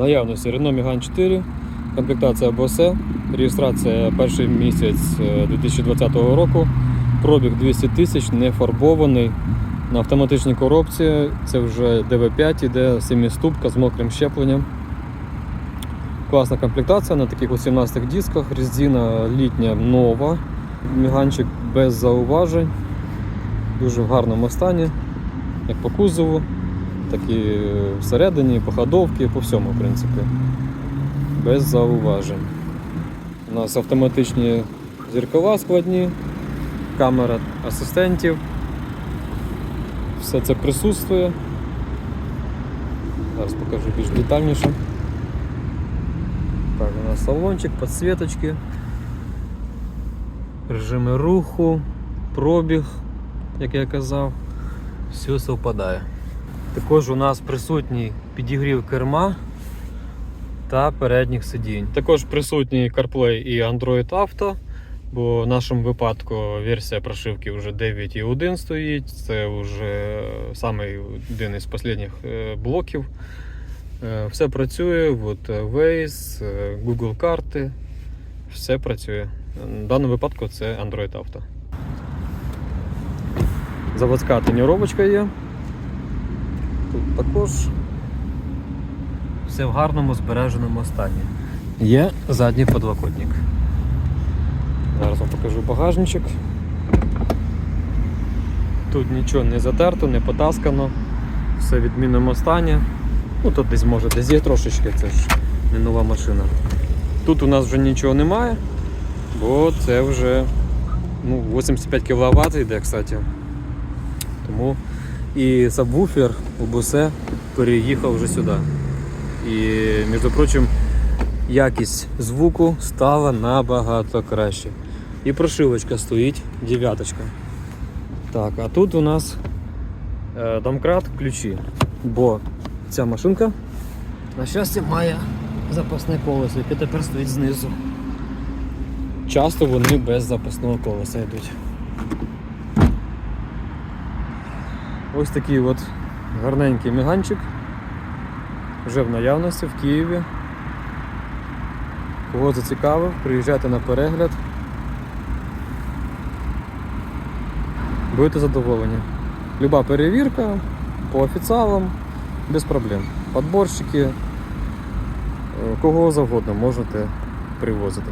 наявності Renault Megane 4, комплектація Bose, реєстрація перший місяць е, 2020 року, пробіг 200 тисяч, не фарбований. На автоматичній коробці це вже DV5 іде 7-ступка з мокрим щепленням. Класна комплектація на таких 18 дисках, резина літня нова, міганчик без зауважень, дуже в гарному стані, як по кузову, так і всередині, по ходовці, по всьому, в принципі. Без зауважень. У нас автоматичні зеркала складні, камера асистентів. Все це присутствує. Зараз покажу більш детальніше. Так, у нас салончик, підсвіточки, режими руху, пробіг, як я казав, все совпадає. Також у нас присутній підігрів керма та передніх сидінь. Також присутній CarPlay і Android Auto, бо в нашому випадку версія прошивки вже 9.1 стоїть. Це вже самий один із останніх е, блоків. Е, Все працює, от е, Waze, Google карти, все працює. В даному випадку це Android Auto. Заводська тоніровочка є. Тут також все в гарному збереженому стані. Є задній подлокотник. Зараз вам покажу багажничок. Тут нічого не затерто, не потаскано, все в відмінному стані. Ну тут десь може десь є трошечки, це ж не нова машина. Тут у нас вже нічого немає, бо це вже ну, 85 кВт йде, кстати. Тому і сабвуфер у бусе переїхав вже сюди. І, між прочим, якість звуку стала набагато краще. І прошивочка стоїть, дев'яточка. Так, а тут у нас е, домкрат ключі. Бо ця машинка, на щастя, має запасне колесо, яке тепер стоїть знизу. Часто вони без запасного колеса йдуть. Ось такий от гарненький міганчик. Вже в наявності в Києві. Кого зацікавив, приїжджайте на перегляд. Будете задоволені. Люба перевірка по офіціалам без проблем. Подборщики, е, кого завгодно можете привозити.